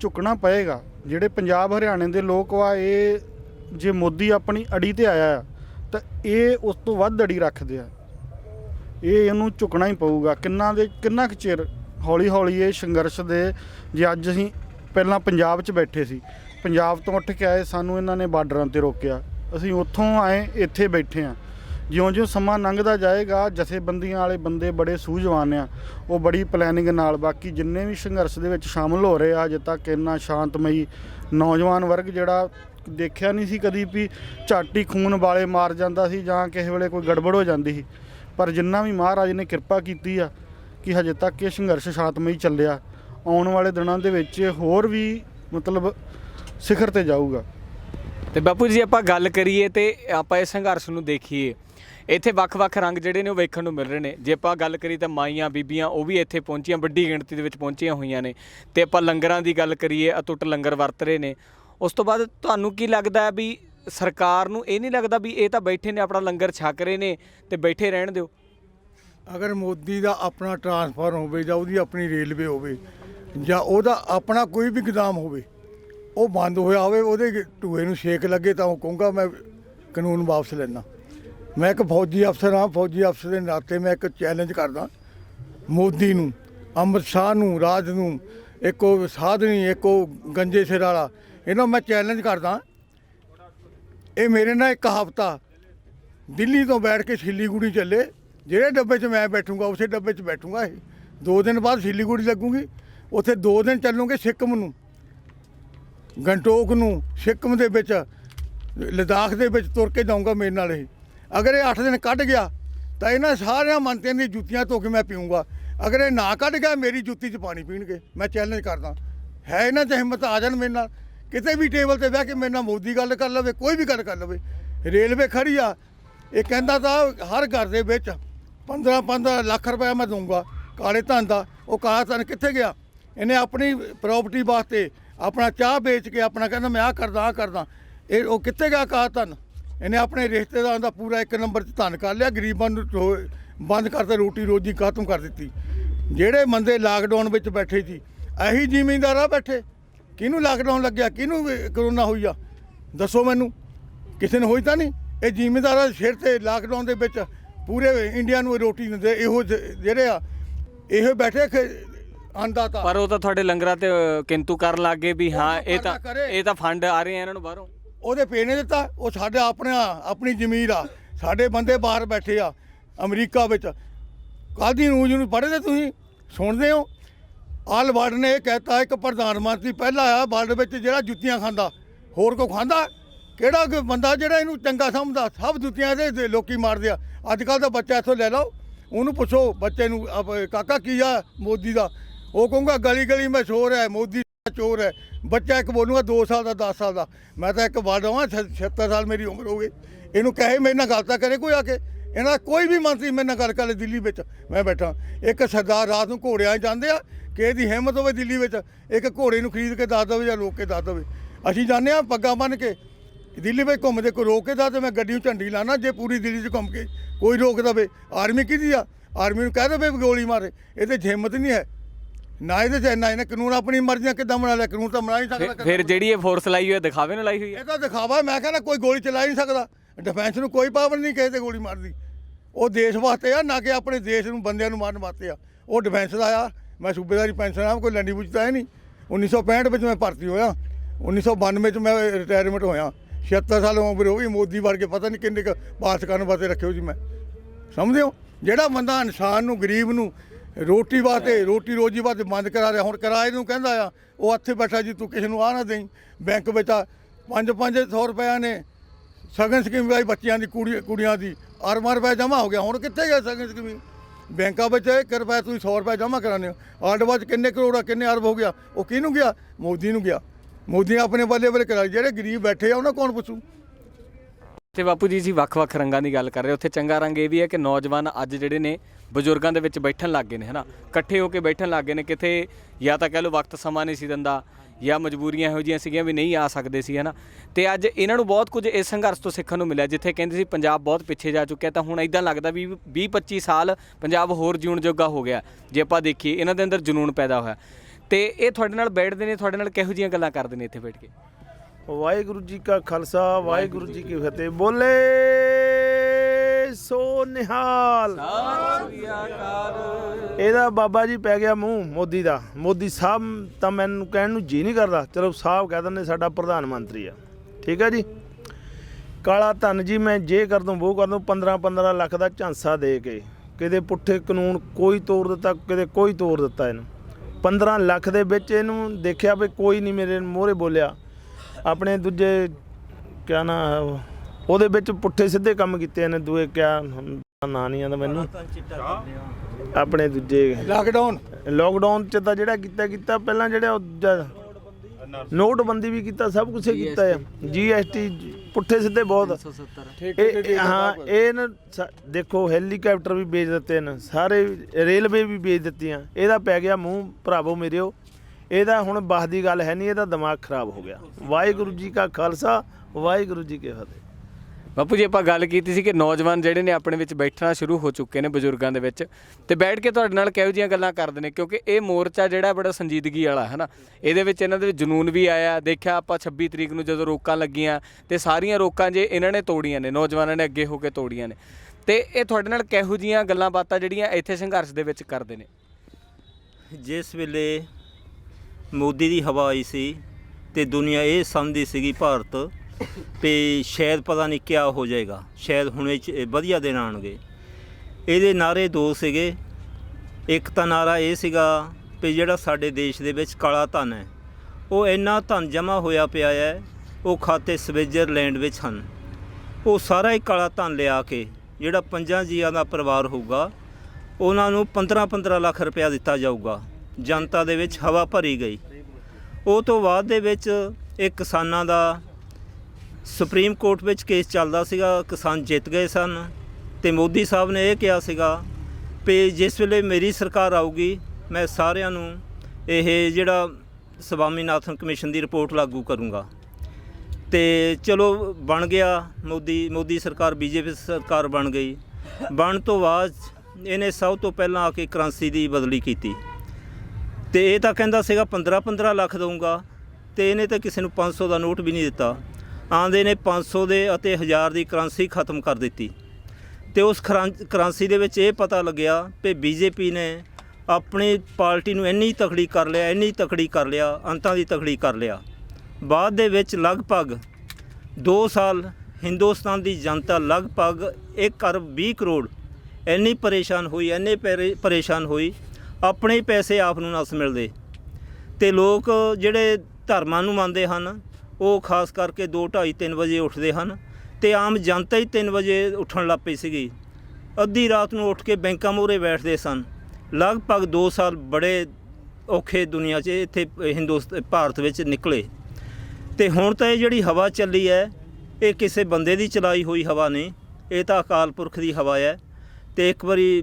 ਝੁਕਣਾ ਪਏਗਾ। ਜਿਹੜੇ ਪੰਜਾਬ ਹਰਿਆਣੇ ਦੇ ਲੋਕ ਵਾ, ਇਹ ਜੇ ਮੋਦੀ ਆਪਣੀ ਅੜੀ ਤੇ ਆਇਆ ਤਾਂ ਇਹ ਉਸ ਤੋਂ ਵੱਧ ਅੜੀ ਰੱਖਦੇ ਆ। ਇਹ ਇਹਨੂੰ ਝੁਕਣਾ ਹੀ ਪਊਗਾ। ਕਿੰਨਾ ਦੇ, ਕਿੰਨਾ ਕੁ ਚਿਰ ਹੌਲੀ ਹੌਲੀ ਇਹ ਸੰਘਰਸ਼ ਦੇ, ਜੇ ਅੱਜ ਅਸੀਂ ਪਹਿਲਾਂ ਪੰਜਾਬ 'ਚ ਬੈਠੇ ਸੀ, ਪੰਜਾਬ ਤੋਂ ਉੱਠ ਕੇ ਆਏ, ਸਾਨੂੰ ਇਹਨਾਂ ਨੇ ਬਾਰਡਰਾਂ ਤੇ ਰੋਕਿਆ। ਅਸੀਂ ਉੱਥੋਂ ਆਏ, ਇੱਥੇ ਬੈਠੇ ਆ। ਜਿਉਂ-ਜਿਉਂ ਸਮਾਂ ਲੰਘਦਾ ਜਾਏਗਾ, ਜਥੇਬੰਦੀਆਂ ਵਾਲੇ ਬੰਦੇ ਬੜੇ ਸੂਝਵਾਨ ਆ। ਉਹ ਬੜੀ ਪਲੈਨਿੰਗ ਨਾਲ ਬਾਕੀ ਜਿੰਨੇ ਵੀ ਸੰਘਰਸ਼ ਦੇ ਵਿੱਚ ਸ਼ਾਮਲ ਹੋ ਰਹੇ ਆ, ਅਜੇ ਤੱਕ ਇੰਨਾ ਸ਼ਾਂਤਮਈ ਨੌਜਵਾਨ ਵਰਗ ਜਿਹੜਾ ਦੇਖਿਆ ਨਹੀਂ ਸੀ ਕਦੀ ਵੀ ਝਾਟੀ ਖੂਨ ਵਾਲੇ ਮਾਰ ਜਾਂਦਾ ਸੀ ਜਾਂ ਕਿਸੇ ਵੇਲੇ ਕੋਈ ਗੜਬੜ ਹੋ ਜਾਂਦੀ ਸੀ। ਪਰ ਜਿੰਨਾ ਵੀ ਮਹਾਰਾਜ ਨੇ ਕਿਰਪਾ ਕੀਤੀ ਆ ਕਿ ਹਜੇ ਤੱਕ ਇਹ ਸੰਘਰਸ਼ ਸ਼ਾਂਤਮਈ ਚੱਲਿਆ। ਆਉਣ ਵਾਲੇ ਦਿਨਾਂ ਦੇ ਵਿੱਚ ਹੋਰ ਵੀ ਮਤਲਬ ਸਿਖਰ ਤੇ ਜਾਊਗਾ। ਤੇ ਬਾਪੂ ਜੀ, ਆਪਾਂ ਗੱਲ ਕਰੀਏ ਤੇ ਆਪਾਂ ਇਸ ਸੰਘਰਸ਼ ਨੂੰ ਦੇਖੀਏ। ਇੱਥੇ ਵੱਖ-ਵੱਖ ਰੰਗ ਜਿਹੜੇ ਨੇ ਉਹ ਵੇਖਣ ਨੂੰ ਮਿਲ ਰਹੇ ਨੇ। ਜੇ ਆਪਾਂ ਗੱਲ ਕਰੀ ਤਾਂ ਮਾਈਆਂ, ਬੀਬੀਆਂ, ਉਹ ਵੀ ਇੱਥੇ ਪਹੁੰਚੀਆਂ, ਵੱਡੀ ਗਿਣਤੀ ਦੇ ਵਿੱਚ ਪਹੁੰਚੀਆਂ ਹੋਈਆਂ ਨੇ। ਤੇ ਆਪਾਂ ਲੰਗਰਾਂ ਦੀ ਗੱਲ ਕਰੀਏ ਅਟੁੱਟ ਲੰਗਰ ਵਰਤ ਰਹੇ ਨੇ। ਉਸ ਤੋਂ ਬਾਅਦ ਤੁਹਾਨੂੰ ਕੀ ਲੱਗਦਾ ਹੈ ਵੀ ਸਰਕਾਰ ਨੂੰ ਇਹ ਨਹੀਂ ਲੱਗਦਾ ਵੀ ਇਹ ਤਾਂ ਬੈਠੇ ਨੇ, ਆਪਣਾ ਲੰਗਰ ਛਕ ਰਹੇ ਨੇ ਤੇ ਬੈਠੇ ਰਹਿਣ ਦਿਓ? ਅਗਰ ਮੋਦੀ ਦਾ ਆਪਣਾ ਟਰਾਂਸਫਰ ਹੋਵੇ ਜਾਂ ਉਹਦੀ ਆਪਣੀ ਰੇਲਵੇ ਹੋਵੇ ਜਾਂ ਉਹਦਾ ਆਪਣਾ ਕੋਈ ਵੀ ਗੋਦਾਮ ਹੋਵੇ ਉਹ ਬੰਦ ਹੋਇਆ ਹੋਵੇ, ਉਹਦੇ ਟੂਏ ਨੂੰ ਛੇਕ ਲੱਗੇ ਤਾਂ ਉਹ ਕਹੂੰਗਾ, ਮੈਂ ਕਾਨੂੰਨ ਵਾਪਸ ਲੈਣਾ ਮੈਂ ਇੱਕ ਫੌਜੀ ਅਫਸਰ ਹਾਂ, ਫੌਜੀ ਅਫਸਰ ਦੇ ਨਾਤੇ ਮੈਂ ਇੱਕ ਚੈਲੰਜ ਕਰਦਾ। ਮੋਦੀ ਨੂੰ ਅੰਮ੍ਰਿਤ ਸ਼ਾਹ ਨੂੰ, ਰਾਜ ਨੂੰ, ਇੱਕੋ ਉਹ ਸਾਧਨੀ, ਇੱਕ ਗੰਜੇ ਸਿਰ ਵਾਲਾ, ਇਹਨਾਂ ਮੈਂ ਚੈਲੰਜ ਕਰਦਾ। ਇਹ ਮੇਰੇ ਨਾਲ ਇੱਕ ਹਫਤਾ ਦਿੱਲੀ ਤੋਂ ਬੈਠ ਕੇ ਸਿਲੀਗੁੜੀ ਚੱਲੇ। ਜਿਹੜੇ ਡੱਬੇ 'ਚ ਮੈਂ ਬੈਠੂੰਗਾ, ਉਸੇ ਡੱਬੇ 'ਚ ਬੈਠੂੰਗਾ ਇਹ। ਦੋ ਦਿਨ ਬਾਅਦ ਸਿਲੀਗੁੜੀ ਲੱਗੂਗੀ। ਉੱਥੇ ਦੋ ਦਿਨ ਚੱਲੂਗੇ ਸਿੱਕਮ ਨੂੰ। ਗੰਟੋਕ ਨੂੰ ਸਿੱਕਮ ਦੇ ਵਿੱਚ, ਲਦਾਖ ਦੇ ਵਿੱਚ ਤੁਰ ਕੇ ਜਾਊਂਗਾ ਮੇਰੇ ਨਾਲ ਇਹ। ਅਗਰ ਇਹ 8 ਦਿਨ ਕੱਢ ਗਿਆ, ਤਾਂ ਇਹਨਾਂ ਸਾਰਿਆਂ ਮੰਤਰੀਆਂ ਦੀਆਂ ਜੁੱਤੀਆਂ ਧੋ ਕੇ ਮੈਂ ਪੀਊਂਗਾ। ਅਗਰ ਇਹ ਨਾ ਕੱਢ ਗਿਆ, ਮੇਰੀ ਜੁੱਤੀ 'ਚ ਪਾਣੀ ਪੀਣਗੇ। ਮੈਂ ਚੈਲੰਜ ਕਰਦਾ। ਹੈ ਇਹਨਾਂ 'ਚ ਹਿੰਮਤ ਆ ਜਾਣ ਮੇਰੇ ਨਾਲ। ਕਿਤੇ ਵੀ ਟੇਬਲ ਤੇ ਬਹਿ ਕੇ ਮੇਰੇ ਨਾਲ ਮੋਦੀ ਗੱਲ ਕਰ ਲਵੇ, ਕੋਈ ਵੀ ਗੱਲ ਕਰ ਲਵੇ। ਰੇਲਵੇ ਖੜੀ ਆ। ਇਹ ਕਹਿੰਦਾ ਤਾਂ ਹਰ ਘਰ ਦੇ ਵਿੱਚ 15 15 ਲੱਖ ਰੁਪਏ ਮੈਂ ਦਊਂਗਾ। ਕਾਲੇ ਧਨ ਦਾ। ਉਹ ਕਾਲਾ ਧਨ ਕਿੱਥੇ ਗਿਆ? ਇਹਨੇ ਆਪਣੀ ਪ੍ਰਾਪਰਟੀ ਵਾਸਤੇ ਆਪਣਾ ਚਾਹ ਵੇਚ ਕੇ ਆਪਣਾ ਕਹਿੰਦਾ ਮੈਂ ਆਹ ਕਰਦਾ ਆਹ ਕਰਦਾ। ਇਹ ਉਹ ਕਿੱਥੇ ਗਿਆ ਕਾਲਾ ਧਨ? ਇਹਨੇ ਆਪਣੇ ਰਿਸ਼ਤੇਦਾਰਾਂ ਦਾ ਪੂਰਾ ਇੱਕ ਨੰਬਰ 'ਚ ਧਨ ਕਰ ਲਿਆ, ਗਰੀਬਾਂ ਨੂੰ ਰੋ- ਬੰਦ ਕਰਤੇ ਰੋਟੀ ਰੋਜੀ ਖਤਮ ਕਰ ਦਿੱਤੀ। ਜਿਹੜੇ ਬੰਦੇ ਲਾਕਡਾਊਨ ਵਿੱਚ ਬੈਠੇ ਸੀ, ਇਹੀ ਜ਼ਿਮੀਂਦਾਰ ਆ ਬੈਠੇ। ਕਿਹਨੂੰ ਲਾਕਡਾਊਨ ਲੱਗਿਆ? ਕਿਹਨੂੰ ਕਰੋਨਾ ਹੋਈ ਆ? ਦੱਸੋ ਮੈਨੂੰ। ਕਿਸੇ ਨੂੰ ਹੋਈ ਤਾਂ ਨਹੀਂ? ਇਹ ਜ਼ਿਮੀਂਦਾਰਾਂ ਦੇ ਸਿਰ ਤੇ ਲਾਕਡਾਊਨ ਦੇ ਵਿੱਚ ਪੂਰੇ ਇੰਡੀਆ ਨੂੰ ਰੋਟੀ ਦਿੰਦੇ, ਇਹੋ ਜਿਹੜੇ ਆ, ਇਹੋ ਬੈਠੇ ਆਂਦਾ ਤਾਂ। ਪਰ ਉਹ ਤਾਂ ਤੁਹਾਡੇ ਲੰਗਰਾਂ ਤੇ ਅ, ਕਿੰਤੂ ਕਰਨ ਲੱਗੇ ਵੀ ਹਾਂ ਇਹ ਤਾਂ। ਇਹ ਤਾਂ ਫੰਡ ਆ ਰਹੇ ਆ ਇਹਨਾਂ ਨੂੰ ਬਾਹਰੋਂ। ਉਹਦੇ ਪੇ ਨੇ ਦਿੱਤਾ ਉਹ ਸਾਡੇ ਆਪਣਾ ਆਪਣੀ ਜ਼ਮੀਰ ਆ। ਸਾਡੇ ਬੰਦੇ ਬਾਹਰ ਬੈਠੇ ਆ ਅਮਰੀਕਾ ਵਿੱਚ। ਕੱਲ੍ਹ ਦੀ ਨਿਊਜ਼ ਨੂੰ ਪੜ੍ਹਦੇ ਤੁਸੀਂ? ਸੁਣਦੇ ਹੋ? ਆਲ ਵਰਡ ਨੇ ਇਹ ਕਹਿਤਾ ਇੱਕ ਪ੍ਰਧਾਨ ਮੰਤਰੀ ਪਹਿਲਾ ਆ ਵਰਲਡ ਵਿੱਚ ਜਿਹੜਾ ਜੁੱਤੀਆਂ ਖਾਂਦਾ। ਹੋਰ ਕੋ ਖਾਂਦਾ? ਕਿਹੜਾ ਕੋਈ ਬੰਦਾ ਜਿਹੜਾ ਇਹਨੂੰ ਚੰਗਾ ਸਮਝਦਾ? ਸਭ ਜੁੱਤੀਆਂ ਦੇ ਦੇ ਲੋਕੀ ਮਾਰਦੇ ਆ। ਅੱਜ ਕੱਲ ਦਾ ਬੱਚਾ ਇੱਥੋਂ ਲੈ ਲਓ। ਉਹਨੂੰ ਪੁੱਛੋ ਬੱਚੇ ਨੂੰ ਕਾਕਾ ਕੀ ਆ ਮੋਦੀ ਦਾ? ਉਹ ਕਹੂੰਗਾ ਗਲੀ ਗਲੀ ਮੈਂ ਚੋਰ ਹੈ, ਮੋਦੀ ਚੋਰ ਹੈ। ਬੱਚਾ ਇੱਕ ਬੋਲੂਗਾ 2 ਸਾਲ ਦਾ 10 ਸਾਲ ਦਾ। ਮੈਂ ਤਾਂ ਇੱਕ ਵਰਡ ਹਾਂ 76 ਸਾਲ ਮੇਰੀ ਉਮਰ ਹੋ ਗਈ। ਇਹਨੂੰ ਕਹੇ, ਮੇਰੇ ਨਾਲ ਗੱਲ ਤਾਂ ਕਰੇ ਕੋਈ ਆ ਕੇ। ਇਹਨਾਂ ਦਾ ਕੋਈ ਵੀ ਮੰਤਰੀ ਮੇਰੇ ਨਾਲ ਗੱਲ ਕਰ ਕਰੇ ਦਿੱਲੀ ਵਿੱਚ। ਮੈਂ ਬੈਠਾ। ਇੱਕ ਸਰਦਾਰ ਰਾਤ ਨੂੰ ਘੋੜਿਆਂ 'ਚ ਜਾਂਦੇ ਆ, ਕਿ ਇਹਦੀ ਹਿੰਮਤ ਹੋਵੇ ਦਿੱਲੀ ਵਿੱਚ। ਇੱਕ ਘੋੜੇ ਨੂੰ ਖਰੀਦ ਕੇ ਦੱਸ ਦੇਵੇ ਜਾਂ ਰੋਕ ਕੇ ਦੱਸ ਦੇਵੇ। ਅਸੀਂ ਜਾਂਦੇ ਆ ਪੱਗਾਂ ਬੰਨ ਕੇ। ਦਿੱਲੀ ਵਿੱਚ ਘੁੰਮਦੇ ਕੋਈ ਰੋਕ ਕੇ ਦੱਸ ਦੇ, ਮੈਂ ਗੱਡੀ ਨੂੰ ਝੰਡੀ ਲਾਣਾ ਜੇ ਪੂਰੀ ਦਿੱਲੀ 'ਚ ਘੁੰਮ ਕੇ। ਕੋਈ ਰੋਕ ਦਵੇ। ਆਰਮੀ ਕਿਹਦੀ ਆ? ਆਰਮੀ ਨੂੰ ਕਹਿ ਦੇਵੇ ਗੋਲੀ ਮਾਰੇ। ਇਹ 'ਚ ਹਿੰਮਤ ਨਹੀਂ ਹੈ। ਨਾ ਇਹਦੇ 'ਚ ਇੰਨਾ ਇਹਨੇ ਕਾਨੂੰਨ ਆਪਣੀ ਮਰਜ਼ੀਆਂ ਕਿੱਦਾਂ ਬਣਾ ਲਿਆ? ਕਾਨੂੰਨ ਤਾਂ ਬਣਾ ਨਹੀਂ ਸਕਦਾ ਫਿਰ ਜਿਹੜੀ ਇਹ ਫੋਰਸ ਲਾਈ ਹੋਈ ਹੈ ਦਿਖਾਵੇ ਨੂੰ ਲਾਈ ਹੋਈ ਹੈ ਇਹ ਤਾਂ ਦਿਖਾਵਾ ਮੈਂ ਕਹਿੰਦਾ ਕੋਈ ਗੋਲੀ ਚਲਾ ਨਹੀਂ ਸਕਦਾ। ਡਿਫੈਂਸ ਨੂੰ ਕੋਈ ਪਾਵਰ ਨਹੀਂ ਕਿਸੇ ਤੇ ਗੋਲੀ ਮਾਰਦੀ। ਉਹ ਦੇਸ਼ ਵਾਸਤੇ ਆ ਨਾ ਕਿ ਆਪਣੇ ਦੇਸ਼ ਨੂੰ ਬੰਦਿਆਂ ਨੂੰ ਮਾਰਨ ਵਾਸਤੇ ਆ। ਉਹ ਡਿਫੈਂਸ ਦਾ ਆ। ਮੈਂ ਸੂਬੇਦਾਰੀ ਪੈਨਸ਼ਨ ਆ ਕੋਈ ਲੰਡੀ ਬੁੱਝਦਾ ਹੈ ਨਹੀਂ। 1965 ਵਿੱਚ ਮੈਂ ਭਰਤੀ ਹੋਇਆ। 1992 ਵਿੱਚ ਮੈਂ ਰਿਟਾਇਰਮੈਂਟ ਹੋਇਆ। 76 ਸਾਲ ਉਮਰ ਹੋ ਗਈ ਮੋਦੀ ਵਰਗੇ ਪਤਾ ਨਹੀਂ ਕਿੰਨੇ ਕੁ ਪਾਸ ਕਰਨ ਵਾਸਤੇ ਰੱਖਿਓ ਜੀ ਮੈਂ। ਸਮਝਦੇ ਹੋ? ਜਿਹੜਾ ਬੰਦਾ ਇਨਸਾਨ ਨੂੰ ਗਰੀਬ ਨੂੰ ਰੋਟੀ ਵਾਸਤੇ, ਰੋਟੀ ਰੋਜੀ ਵਾਸਤੇ ਬੰਦ ਕਰਾ ਰਿਹਾ। ਹੁਣ ਕਿਰਾਏ ਨੂੰ ਕਹਿੰਦਾ ਆ, ਉਹ ਇੱਥੇ ਬੈਠਾ ਜੀ, ਤੂੰ ਕਿਸੇ ਨੂੰ ਆ ਨਾ ਦੇਈਂ। ਬੈਂਕ ਵਿੱਚ ਆ 5-500 ਰੁਪਏ ਨੇ ਸਗਨ ਸਕੀਮ ਵਾਈ ਬੱਚਿਆਂ ਦੀ, ਕੁੜੀ ਕੁੜੀਆਂ ਦੀ। ਅਰਮਾਂ ਰੁਪਏ ਜਮ੍ਹਾਂ ਹੋ ਗਿਆ। ਹੁਣ ਕਿੱਥੇ ਗਿਆ ਸਗਨ ਸਕੀਮ? ਬੈਂਕਾਂ ਵਿੱਚ 1 ਰੁਪਏ ਤੁਸੀਂ 100 ਰੁਪਏ ਜਮ੍ਹਾਂ ਕਰਾਉਂਦੇ ਹੋ। ਆਡਵਾਜ ਕਿੰਨੇ ਕਰੋੜ ਆ, ਕਿੰਨੇ ਅਰਬ ਹੋ ਗਿਆ? ਉਹ ਕਿਹਨੂੰ ਗਿਆ? ਮੋਦੀ ਨੂੰ ਗਿਆ। ਮੋਦੀ ਆਪਣੇ ਬੱਲੇ ਬੱਲੇ ਕਰਾਈ। ਜਿਹੜੇ ਗਰੀਬ ਬੈਠੇ ਆ, ਉਹਨਾਂ ਕੌਣ ਪੁੱਛੂ? ਤੇ ਬਾਪੂ ਜੀ ਜੀ ਵੱਖ-ਵੱਖ ਰੰਗਾਂ ਦੀ ਗੱਲ ਕਰ ਰਹੇ ਉੱਥੇ ਚੰਗਾ ਰੰਗ ਇਹ ਵੀ ਹੈ ਕਿ ਨੌਜਵਾਨ ਅੱਜ ਜਿਹੜੇ ਨੇ ਬਜ਼ੁਰਗਾਂ ਦੇ ਵਿੱਚ ਬੈਠਣ ਲੱਗ ਗਏ ਨੇ, ਹਨਾ? ਇਕੱਠੇ ਹੋ ਕੇ ਬੈਠਣ ਲੱਗ ਗਏ ਨੇ, ਕਿਤੇ ਜਾਂ ਤਾਂ ਕਹਿ ਲਓ ਵਕਤ ਸਮਾਂ ਨਹੀਂ ਸੀ ਦਿੰਦਾ, ਜਾਂ ਮਜਬੂਰੀਆਂ ਇਹੋ ਜਿਹੀਆਂ ਸੀਗੀਆਂ ਵੀ ਨਹੀਂ ਆ ਸਕਦੇ ਸੀ, ਹਨਾ? ਤੇ ਅੱਜ ਇਹਨਾਂ ਨੂੰ ਬਹੁਤ ਕੁਝ ਇਸ ਸੰਘਰਸ਼ ਤੋਂ ਸਿੱਖਣ ਨੂੰ ਮਿਲਿਆ, ਜਿੱਥੇ ਕਹਿੰਦੇ ਸੀ ਪੰਜਾਬ ਬਹੁਤ ਪਿੱਛੇ ਜਾ ਚੁੱਕਿਆ, ਤਾਂ ਹੁਣ ਇਦਾਂ ਲੱਗਦਾ ਵੀ 20 25 ਸਾਲ ਪੰਜਾਬ ਹੋਰ ਜਿਉਣ ਜੋਗਾ ਹੋ ਗਿਆ, ਜੇ ਆਪਾਂ ਦੇਖੀਏ, ਇਹਨਾਂ ਦੇ ਅੰਦਰ ਜਨੂਨ ਪੈਦਾ ਹੋਇਆ। ਤੇ ਇਹ ਤੁਹਾਡੇ ਨਾਲ ਬੈਠਦੇ ਨੇ, ਤੁਹਾਡੇ ਨਾਲ ਕਿਹੋ ਜਿਹੀਆਂ ਗੱਲਾਂ ਕਰਦੇ ਨੇ ਇੱਥੇ ਬੈਠ ਕੇ? ਵਾਹਿਗੁਰੂ ਜੀ ਕਾ ਖਾਲਸਾ, ਵਾਹਿਗੁਰੂ ਜੀ ਕੀ ਫਤਿਹ, ਬੋਲੇ! ਸੋ ਨਿਹਾਲ। ਇਹਦਾ ਬਾਬਾ ਜੀ ਪੈ ਗਿਆ ਮੂੰਹ ਮੋਦੀ ਦਾ। ਮੋਦੀ ਸਾਹਿਬ ਤਾਂ ਮੈਨੂੰ ਕਹਿਣ ਨੂੰ ਜੀ ਨਹੀਂ ਕਰਦਾ। ਚਲੋ ਸਾਹਿਬ ਕਹਿ ਦਿੰਦੇ ਸਾਡਾ ਪ੍ਰਧਾਨ ਮੰਤਰੀ ਆ। ਠੀਕ ਹੈ ਜੀ? ਕਾਲਾ ਧਨ ਜੀ, ਮੈਂ ਜੇ ਕਰ ਦੂੰ ਉਹ ਕਰ ਦੂੰ 15 15 ਲੱਖ ਦਾ ਝਾਂਸਾ ਦੇ ਕੇ ਕਿਤੇ ਪੁੱਠੇ ਕਾਨੂੰਨ ਕੋਈ ਤੋੜ ਦਿੱਤਾ, ਕਿਤੇ ਕੋਈ ਤੋੜ ਦਿੱਤਾ ਇਹਨੂੰ। 15 ਲੱਖ ਦੇ ਵਿੱਚ ਇਹਨੂੰ ਦੇਖਿਆ ਵੀ ਕੋਈ ਨਹੀਂ ਮੇਰੇ ਮੋਹਰੇ ਬੋਲਿਆ। ਆਪਣੇ ਦੂਜੇ ਕਿਆ ਨਾ ਉਹਦੇ ਵਿੱਚ ਪੁੱਠੇ ਸਿੱਧੇ ਕੰਮ ਕੀਤੇ ਇਹਨੇ ਦੂਏ ਕਿਆ ਨਾਂ ਨਹੀਂ ਆਉਂਦਾ ਮੈਨੂੰ। ਆਪਣੇ ਦੂਜੇ। ਲਾਕਡਾਊਨ ਲੋਕਡਾਊਨ ਚ ਤਾਂ ਜਿਹੜਾ ਕੀਤਾ ਕੀਤਾ ਪਹਿਲਾਂ ਜਿਹੜਾ ਨੋਟਬੰਦੀ ਵੀ ਕੀਤਾ ਸਭ ਕੁਝ ਕੀਤਾ ਹੈ ਜੀਐਸਟੀ ਪੁੱਠੇ ਸਿੱਧੇ ਬਹੁਤ। 170 ਇਹ ਇਹ- ਹਾਂ ਇਹ ਨਾ ਦੇਖੋ ਹੈਲੀਕਾਪਟਰ ਵੀ ਵੇਚ ਦਿੱਤੇ ਨੇ। ਸਾਰੇ ਰੇਲਵੇ ਵੀ ਵੇਚ ਦਿੱਤੀਆਂ। ਇਹਦਾ ਪੈ ਗਿਆ ਮੂੰਹ ਭਰਾਵੋ ਮੇਰਿਓ। ਇਹਦਾ ਹੁਣ ਬਸ ਦੀ ਗੱਲ ਹੈ ਨਹੀਂ ਇਹਦਾ ਦਿਮਾਗ ਖਰਾਬ ਹੋ ਗਿਆ। ਵਾਹਿਗੁਰੂ ਜੀ ਕਾ ਖਾਲਸਾ ਵਾਹਿਗੁਰੂ ਜੀ ਕੀ ਫਤਿਹ। ਬਾਪੂ, ਜੀ ਆਪਾਂ ਗੱਲ ਕੀਤੀ ਸੀ ਕਿ ਨੌਜਵਾਨ ਜਿਹੜੇ ਨੇ ਆਪਣੇ ਵਿੱਚ ਬੈਠਣਾ ਸ਼ੁਰੂ ਹੋ ਚੁੱਕੇ ਨੇ ਬਜ਼ੁਰਗਾਂ ਦੇ ਵਿੱਚ, ਤੇ ਬੈਠ ਕੇ ਤੁਹਾਡੇ ਨਾਲ ਕਿਹੋ ਜੀਆਂ ਗੱਲਾਂ ਕਰਦੇ ਨੇ? ਕਿਉਂਕਿ ਇਹ ਮੋਰਚਾ ਜਿਹੜਾ ਬੜਾ ਸੰਜੀਦਗੀ ਵਾਲਾ ਹੈ ਨਾ ਇਹਦੇ ਵਿੱਚ ਇਹਨਾਂ ਦੇ ਵਿੱਚ ਜਨੂਨ ਵੀ ਆਇਆ। ਦੇਖਿਆ ਆਪਾਂ 26 ਤਰੀਕ ਨੂੰ ਜਦੋਂ ਰੋਕਾਂ ਲੱਗੀਆਂ, ਤੇ ਸਾਰੀਆਂ ਰੋਕਾਂ ਜੇ ਇਹਨਾਂ ਨੇ ਤੋੜੀਆਂ ਨੇ, ਨੌਜਵਾਨਾਂ ਨੇ ਅੱਗੇ ਹੋ ਕੇ ਤੋੜੀਆਂ ਨੇ। ਤੇ ਇਹ ਤੁਹਾਡੇ ਨਾਲ ਕਿਹੋ ਜੀਆਂ ਗੱਲਾਂ ਬਾਤਾਂ ਜਿਹੜੀਆਂ ਇੱਥੇ ਸੰਘਰਸ਼ ਦੇ ਵਿੱਚ ਕਰਦੇ ਨੇ? ਜਿਸ ਵੇਲੇ ਮੋਦੀ ਦੀ ਹਵਾ ਆਈ ਸੀ ਤੇ ਦੁਨੀਆ ਇਹ ਸਮਝਦੀ ਸੀਗੀ, ਭਾਰਤ ਵੀ ਸ਼ਾਇਦ ਪਤਾ ਨਹੀਂ ਕਿਆ ਹੋ ਜਾਏਗਾ। ਸ਼ਾਇਦ ਹੁਣੇ 'ਚ ਵਧੀਆ ਦਿਨ ਆਣਗੇ ਇਹਦੇ ਨਾਰੇ ਦੋ ਸੀਗੇ। ਇੱਕ ਤਾਂ ਨਾਰਾ ਇਹ ਸੀਗਾ ਵੀ ਜਿਹੜਾ ਸਾਡੇ ਦੇਸ਼ ਦੇ ਵਿੱਚ ਕਾਲਾ ਧਨ ਹੈ, ਉਹ ਇੰਨਾ ਧਨ ਜਮ੍ਹਾਂ ਹੋਇਆ ਪਿਆ ਹੈ, ਉਹ ਖਾਤੇ ਸਵਿਟਜ਼ਰਲੈਂਡ ਵਿੱਚ ਹਨ। ਉਹ ਸਾਰਾ ਹੀ ਕਾਲਾ ਧਨ ਲਿਆ ਕੇ ਜਿਹੜਾ ਪੰਜਾਂ ਜੀਆਂ ਦਾ ਪਰਿਵਾਰ ਹੋਊਗਾ, ਉਹਨਾਂ ਨੂੰ 15-15 ਲੱਖ ਰੁਪਇਆ ਦਿੱਤਾ ਜਾਊਗਾ। ਜਨਤਾ ਦੇ ਵਿੱਚ ਹਵਾ ਭਰੀ ਗਈ। ਉਹ ਤੋਂ ਬਾਅਦ ਦੇ ਵਿੱਚ ਇਹ ਕਿਸਾਨਾਂ ਦਾ ਸੁਪਰੀਮ ਕੋਰਟ ਵਿੱਚ ਕੇਸ ਚੱਲਦਾ ਸੀਗਾ, ਕਿਸਾਨ ਜਿੱਤ ਗਏ ਸਨ ਤੇ ਮੋਦੀ ਸਾਹਿਬ ਨੇ ਇਹ ਕਿਹਾ ਸੀਗਾ ਵੀ ਜਿਸ ਵੇਲੇ ਮੇਰੀ ਸਰਕਾਰ ਆਊਗੀ, ਮੈਂ ਸਾਰਿਆਂ ਨੂੰ ਇਹ ਜਿਹੜਾ ਸਵਾਮੀਨਾਥਨ ਕਮਿਸ਼ਨ ਦੀ ਰਿਪੋਰਟ ਲਾਗੂ ਕਰੂੰਗਾ। ਤੇ ਚਲੋ, ਬਣ ਗਿਆ ਮੋਦੀ ਮੋਦੀ ਸਰਕਾਰ, ਬੀਜੇਪੀ ਸਰਕਾਰ ਬਣ ਗਈ। ਬਣ ਤੋਂ ਬਾਅਦ ਇਹਨੇ ਸਭ ਤੋਂ ਪਹਿਲਾਂ ਆ ਕੇ ਕਰੰਸੀ ਦੀ ਬਦਲੀ ਕੀਤੀ। ਤੇ ਇਹ ਤਾਂ ਕਹਿੰਦਾ ਸੀਗਾ 15 15 ਲੱਖ ਦਊਂਗਾ ਤੇ ਇਹਨੇ ਤਾਂ ਕਿਸੇ ਨੂੰ 500 ਦਾ ਨੋਟ ਵੀ ਨਹੀਂ ਦਿੱਤਾ। ਆਂਦੇ ਨੇ 500 ਦੇ ਅਤੇ 1000 ਦੀ ਕਰੰਸੀ ਖਤਮ ਕਰ ਦਿੱਤੀ। ਤੇ ਉਸ ਕਰਾਂ- ਕਰੰਸੀ ਦੇ ਵਿੱਚ ਇਹ ਪਤਾ ਲੱਗਿਆ ਕਿ ਬੀਜੇਪੀ ਨੇ ਆਪਣੀ ਪਾਰਟੀ ਨੂੰ ਇੰਨੀ ਤਕੜੀ ਕਰ ਲਿਆ, ਇੰਨੀ ਤਕੜੀ ਕਰ ਲਿਆ, ਅੰਤਾਂ ਦੀ ਤਕੜੀ ਕਰ ਲਿਆ। ਬਾਅਦ ਦੇ ਵਿੱਚ ਲਗਭਗ 2 ਸਾਲ ਹਿੰਦੁਸਤਾਨ ਦੀ ਜਨਤਾ ਲਗਭਗ 1 ਅਰਬ 20 ਕਰੋੜ ਇੰਨੀ ਪਰੇਸ਼ਾਨ ਹੋਈ, ਇੰਨੇ ਪਰੇ- ਪਰੇਸ਼ਾਨ ਹੋਈ, ਆਪਣੇ ਪੈਸੇ ਆਪ ਨੂੰ ਨਸ ਮਿਲਦੇ। ਤੇ ਲੋਕ ਜਿਹੜੇ ਧਰਮਾਂ ਨੂੰ ਮੰਨਦੇ ਹਨ ਉਹ ਖਾਸ ਕਰਕੇ 2 2:30 3 ਵਜੇ ਉੱਠਦੇ ਹਨ ਤੇ ਆਮ ਜਨਤਾ ਹੀ 3 ਵਜੇ ਉੱਠਣ ਲੱਗ ਪਈ ਸੀਗੀ। ਅੱਧੀ ਰਾਤ ਨੂੰ ਉੱਠ ਕੇ ਬੈਂਕਾਂ ਮੂਹਰੇ ਬੈਠਦੇ ਸਨ। ਲਗਭਗ 2 ਸਾਲ ਬੜੇ ਔਖੇ ਦੁਨੀਆ 'ਚ ਇੱਥੇ ਹਿੰਦੁਸਤਾਨ ਭਾਰਤ ਵਿੱਚ ਨਿਕਲੇ। ਤੇ ਹੁਣ ਤਾਂ ਇਹ ਜਿਹੜੀ ਹਵਾ ਚੱਲੀ ਹੈ, ਇਹ ਕਿਸੇ ਬੰਦੇ ਦੀ ਚਲਾਈ ਹੋਈ ਹਵਾ ਨਹੀਂ, ਇਹ ਤਾਂ ਅਕਾਲ ਪੁਰਖ ਦੀ ਹਵਾ ਹੈ। ਤੇ ਇੱਕ ਵਾਰੀ